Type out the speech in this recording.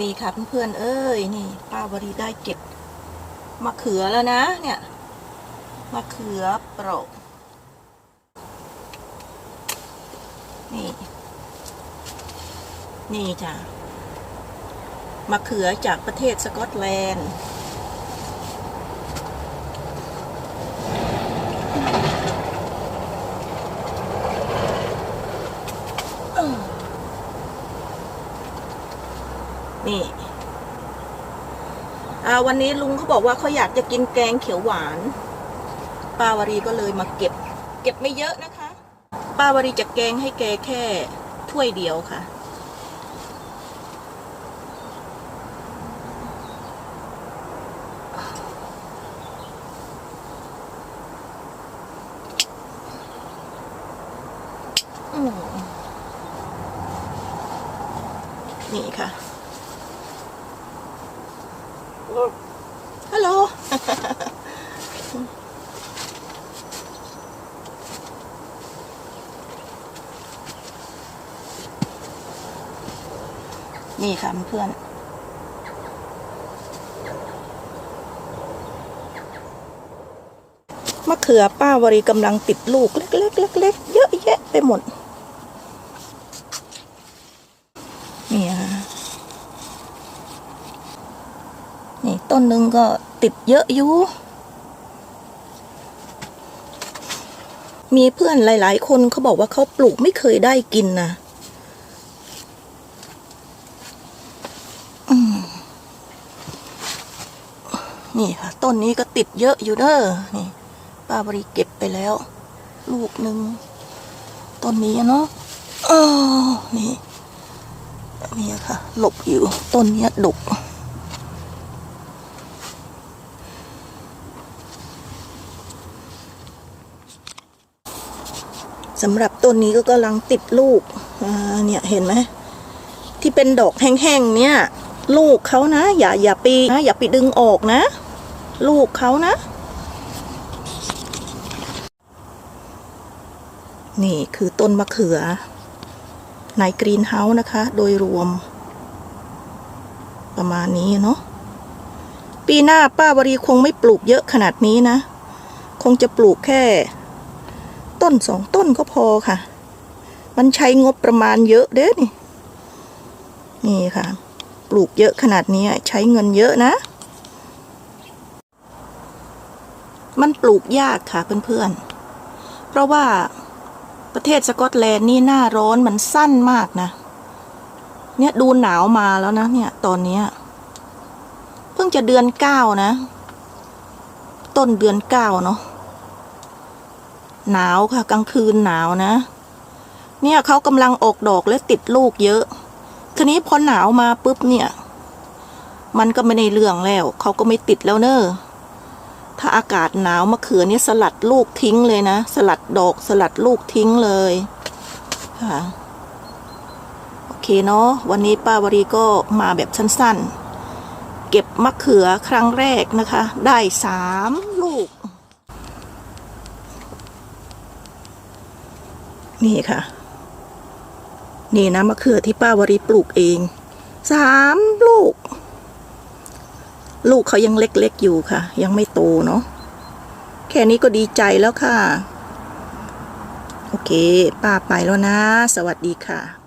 นี่ค่ะเพื่อนๆเอ้ยนี่ ป้าวรีได้เก็บมะเขือแล้วนะ เนี่ยมะเขือเปราะนี่ นี่จ้ะมะเขือจากประเทศสกอตแลนด์ นี่วันนี้ลุงเขาบอกว่าเขาอยากจะกินแกงเขียวหวาน ป้าวรีก็เลยมาเก็บ เก็บไม่เยอะนะคะ ป้าวรีจะแกงให้แกแค่ถ้วยเดียวค่ะ นี่ค่ะ ฮัลโหลนี่ค่ะเพื่อนมะเขือป้าวรีกำลังติดลูกเล็กๆเล็กๆเยอะแยะไปหมด นี่ค่ะ นี่ ต้นหนึ่งก็ติดเยอะอยู่ มีเพื่อนหลาย ๆ คนเขาบอกว่าเขาปลูกไม่เคยได้กินนะนี่ค่ะ ต้นนี้ก็ติดเยอะอยู่เด้อนี่ป้าบริเก็บไปแล้ว ลูกหนึ่งต้นนี้เนาะอ๋อนี่นี่ค่ะ หลบอยู่ต้นนี้ดก สำหรับต้นนี้ก็กำลังติดลูกเนี่ยเห็นไหมที่เป็นดอกแห้งๆเนี่ย ลูกเขานะ อย่าอย่าไปนะอย่าไปดึงออกนะ ลูกเขานะ นี่คือต้นมะเขือ ในกรีนเฮาส์นะคะ โดยรวม ประมาณนี้เนาะปีหน้าป้าวรีคงไม่ปลูกเยอะขนาดนี้นะ คงจะปลูกแค่ ต้นสองต้นก็พอค่ะ มันใช้งบประมาณเยอะเด้นี่ นี่ค่ะ ปลูกเยอะขนาดนี้ใช้เงินเยอะนะ มันปลูกยากค่ะเพื่อนๆ เพราะว่าประเทศสกอตแลนด์นี่หน้าร้อนมันสั้นมากนะ เนี่ยดูหนาวมาแล้วนะเนี่ย ตอนนี้เพิ่งจะเดือนเก้านะ ต้นเดือนเก้าเนาะ หนาวค่ะกลางคืนหนาวนะ เนี่ยเขากำลังออกดอกและติดลูกเยอะ ทีนี้พอหนาวมาปุ๊บเนี่ย มันก็ไม่ในเรื่องแล้ว เขาก็ไม่ติดแล้วเนอะถ้าอากาศหนาวมะเขือเนี่ยสลัดลูกทิ้งเลยนะ สลัดดอกสลัดลูกทิ้งเลยค่ะโอเคเนาะวันนี้ป้าวรีก็มาแบบสั้นๆ เก็บมะเขือครั้งแรกนะคะ ได้สามลูก นี่ค่ะ นี่นะมะเขือที่ป้าวรีปลูกเองสามลูก ลูกเขายังเล็กๆอยู่ค่ะ ยังไม่โตเนาะแค่นี้ก็ดีใจแล้วค่ะ โอเค ป้าไปแล้วนะ สวัสดีค่ะ